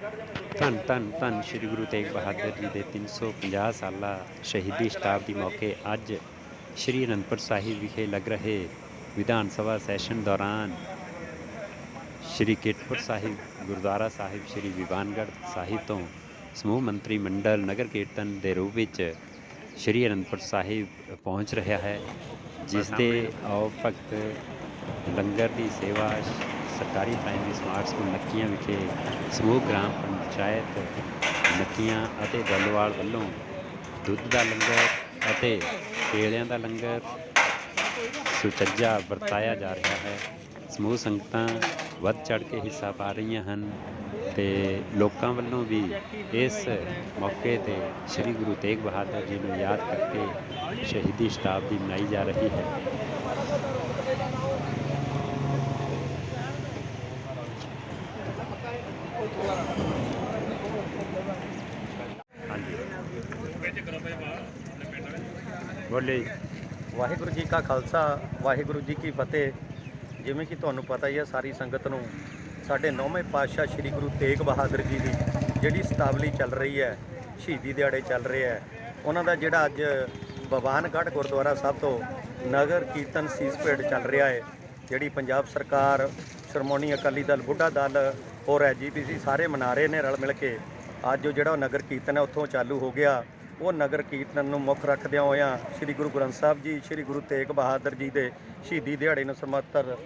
ਧੰਨ ਧੰਨ ਧੰਨ ਸ੍ਰੀ ਗੁਰੂ ਤੇਗ ਬਹਾਦਰ ਜੀ ਦੇ 350 ਸਾਲਾ ਸ਼ਹੀਦੀ ਸ਼ਤਾਬਦੀ ਮੌਕੇ ਅੱਜ ਸ੍ਰੀ ਅਨੰਦਪੁਰ ਸਾਹਿਬ ਵਿਖੇ ਲੱਗ ਰਹੇ ਵਿਧਾਨ ਸਭਾ ਸੈਸ਼ਨ ਦੌਰਾਨ ਸ੍ਰੀ ਕੀਰਤਪੁਰ ਸਾਹਿਬ ਗੁਰਦੁਆਰਾ ਸਾਹਿਬ ਸ੍ਰੀ ਵਿਵਾਨਗੜ੍ਹ ਸਾਹਿਬ ਤੋਂ ਸਮੂਹ ਮੰਤਰੀ ਮੰਡਲ ਨਗਰ ਕੀਰਤਨ ਦੇ ਰੂਪ ਵਿੱਚ ਸ੍ਰੀ ਅਨੰਦਪੁਰ ਸਾਹਿਬ ਪਹੁੰਚ ਰਿਹਾ ਹੈ ਜਿਸ ਦੇ ਆਓ ਭਗਤ ਲੰਗਰ ਦੀ ਸੇਵਾ ਸਰਕਾਰੀ ਪ੍ਰਾਇਮਰੀ ਸਮਾਰਟ ਸਕੂਲ ਨੱਕੀਆਂ ਵਿਖੇ ਸਮੂਹ ਗ੍ਰਾਮ ਪੰਚਾਇਤ ਨੱਕੀਆਂ ਅਤੇ ਦਲਵਾਲ ਵੱਲੋਂ ਦੁੱਧ ਦਾ ਲੰਗਰ ਅਤੇ ਕੇਲਿਆਂ ਦਾ ਲੰਗਰ ਸੁਚੱਜਾ ਵਰਤਾਇਆ ਜਾ ਰਿਹਾ ਹੈ। ਸਮੂਹ ਸੰਗਤਾਂ ਵੱਧ ਚੜ ਕੇ ਹਿੱਸਾ ਪਾ ਰਹੀਆਂ ਹਨ ਤੇ ਲੋਕਾਂ ਵੱਲੋਂ ਵੀ ਇਸ ਮੌਕੇ ਤੇ ਸ੍ਰੀ ਗੁਰੂ ਤੇਗ ਬਹਾਦਰ ਜੀ ਨੂੰ ਯਾਦ ਕਰਕੇ ਸ਼ਹੀਦੀ ਸ਼ਤਾਬਦੀ ਮਨਾਈ ਜਾ ਰਹੀ ਹੈ। ਬੋਲੇ, ਵਾਹਿਗੁਰੂ ਜੀ ਕਾ ਖਾਲਸਾ, ਵਾਹਿਗੁਰੂ ਜੀ ਕੀ ਫਤਿਹ। ਜਿਵੇਂ ਕਿ ਤੁਹਾਨੂੰ ਪਤਾ ਹੀ ਹੈ ਸਾਰੀ ਸੰਗਤ ਨੂੰ ਸਾਡੇ ਨੌਵੇਂ ਪਾਤਸ਼ਾਹ ਸ੍ਰੀ ਗੁਰੂ ਤੇਗ ਬਹਾਦਰ ਜੀ ਦੀ ਜਿਹੜੀ ਸਤਾਵਲੀ ਚੱਲ ਰਹੀ ਹੈ, ਸ਼ਹੀਦੀ ਦਿਹਾੜੇ ਚੱਲ ਰਹੇ ਹੈ, ਉਹਨਾਂ ਦਾ ਜਿਹੜਾ ਅੱਜ ਬਵਾਨਗੜ੍ਹ ਗੁਰਦੁਆਰਾ ਸਾਹਿਬ ਤੋਂ ਨਗਰ ਕੀਰਤਨ ਸੀਸਪੇਟ ਚੱਲ ਰਿਹਾ ਹੈ, ਜਿਹੜੀ ਪੰਜਾਬ ਸਰਕਾਰ, ਸ਼੍ਰੋਮਣੀ ਅਕਾਲੀ ਦਲ, ਬੁੱਢਾ ਦਲ ਔਰ ਐਜੀਪੀਸੀ ਸਾਰੇ ਮਨਾ ਰਹੇ ਨੇ ਰਲ ਮਿਲ ਕੇ। ਅੱਜ ਉਹ ਜਿਹੜਾ ਉਹ ਨਗਰ ਕੀਰਤਨ ਹੈ, ਉੱਥੋਂ ਚਾਲੂ ਹੋ ਗਿਆ। ਉਹ ਨਗਰ ਕੀਰਤਨ ਨੂੰ ਮੁੱਖ ਰੱਖਦਿਆਂ ਹੋਇਆਂ ਸ੍ਰੀ ਗੁਰੂ ਗ੍ਰੰਥ ਸਾਹਿਬ ਜੀ, ਸ੍ਰੀ ਗੁਰੂ ਤੇਗ ਬਹਾਦਰ ਜੀ ਦੇ ਸ਼ਹੀਦੀ ਦਿਹਾੜੇ ਨੂੰ ਸਮਰਪਿਤ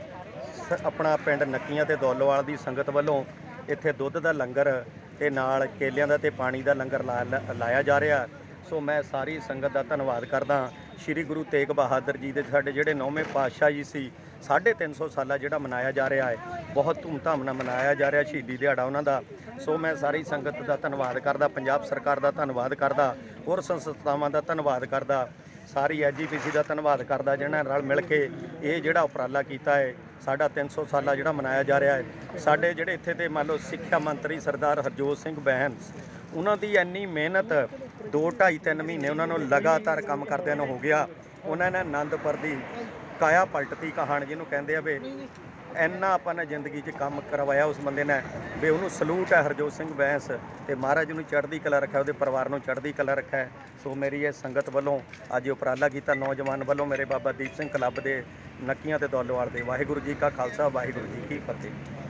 ਸ- ਆਪਣਾ ਪਿੰਡ ਨੱਕੀਆਂ ਤੇ ਦੌਲਵਾਲ ਦੀ ਸੰਗਤ ਵੱਲੋਂ ਇੱਥੇ ਦੁੱਧ ਦਾ ਲੰਗਰ ਤੇ ਨਾਲ ਕੇਲਿਆਂ ਦਾ ਤੇ ਪਾਣੀ ਦਾ ਲੰਗਰ ਲਾ- ਲਾਇਆ ਜਾ ਰਿਹਾ। ਸੋ ਮੈਂ ਸਾਰੀ ਸੰਗਤ ਦਾ ਧੰਨਵਾਦ ਕਰਦਾ ਸ੍ਰੀ ਗੁਰੂ ਤੇਗ ਬਹਾਦਰ ਜੀ ਦੇ ਸਾਡੇ ਜਿਹੜੇ ਨੌਵੇਂ ਪਾਤਸ਼ਾਹ ਜੀ ਸੀ 350 ਸਾਲਾ ਜਿਹੜਾ ਮਨਾਇਆ ਜਾ ਰਿਹਾ ਹੈ, ਬਹੁਤ ਧੂਮਧਾਮ ਨਾਲ ਮਨਾਇਆ ਜਾ ਰਿਹਾ ਸ਼ਹੀਦੀ ਦਿਹਾੜਾ ਉਹਨਾਂ ਦਾ। ਸੋ ਮੈਂ ਸਾਰੀ ਸੰਗਤ ਦਾ ਧੰਨਵਾਦ ਕਰਦਾ, ਪੰਜਾਬ ਸਰਕਾਰ ਦਾ ਧੰਨਵਾਦ ਕਰਦਾ, ਹੋਰ ਸੰਸਥਾਵਾਂ ਦਾ ਧੰਨਵਾਦ ਕਰਦਾ, ਸਾਰੀ ਐਜੀਪੀਸੀ ਦਾ ਧੰਨਵਾਦ ਕਰਦਾ, ਜਿਹਨਾਂ ਨੇ ਰਲ ਮਿਲ ਕੇ ਇਹ ਜਿਹੜਾ ਉਪਰਾਲਾ ਕੀਤਾ ਹੈ ਸਾਡਾ 300 ਸਾਲਾ ਜਿਹੜਾ ਮਨਾਇਆ ਜਾ ਰਿਹਾ ਹੈ। ਸਾਡੇ ਜਿਹੜੇ ਇੱਥੇ ਤੇ ਮੰਨ ਲਓ ਸਿੱਖਿਆ ਮੰਤਰੀ ਸਰਦਾਰ ਹਰਜੋਤ ਸਿੰਘ ਬੈਂਸ ਉਹਨਾਂ ਦੀ ਇੰਨੀ ਮਿਹਨਤ 2 2.5 3 ਮਹੀਨੇ ਉਹਨਾਂ ਨੂੰ ਲਗਾਤਾਰ ਕੰਮ ਕਰਦਿਆਂ ਨੂੰ ਹੋ ਗਿਆ। ਉਹਨਾਂ ਨੇ ਆਨੰਦਪੁਰ ਦੀ ਕਾਇਆ ਪਲਟਤੀ ਕਹਾਣ ਜਿਹਨੂੰ ਕਹਿੰਦੇ ਆ ਵੀ ਇੰਨਾ ਆਪਾਂ ਨੇ ਜ਼ਿੰਦਗੀ 'ਚ ਕੰਮ ਕਰਵਾਇਆ ਉਸ ਬੰਦੇ ਨੇ ਵੀ ਉਹਨੂੰ ਸਲੂਟ ਹੈ ਹਰਜੋਤ ਸਿੰਘ ਬੈਂਸ ਤੇ ਮਹਾਰਾਜ ਨੂੰ ਚੜ੍ਹਦੀ ਕਲਾ ਰੱਖਿਆ, ਉਹਦੇ ਪਰਿਵਾਰ ਨੂੰ ਚੜ੍ਹਦੀ ਕਲਾ ਰੱਖਿਆ। ਸੋ ਮੇਰੀ ਇਹ ਸੰਗਤ ਵੱਲੋਂ ਅੱਜ ਉਪਰਾਲਾ ਕੀਤਾ, ਨੌਜਵਾਨ ਵੱਲੋਂ ਮੇਰੇ ਬਾਬਾ ਦੀਪ ਸਿੰਘ ਕਲੱਬ ਦੇ ਨੱਕੀਆਂ ਤੇ ਦੌਲਵਾਲ ਦੇ। ਵਾਹਿਗੁਰੂ ਜੀ ਕਾ ਖਾਲਸਾ, ਵਾਹਿਗੁਰੂ ਜੀ ਕੀ ਫਤਿਹ।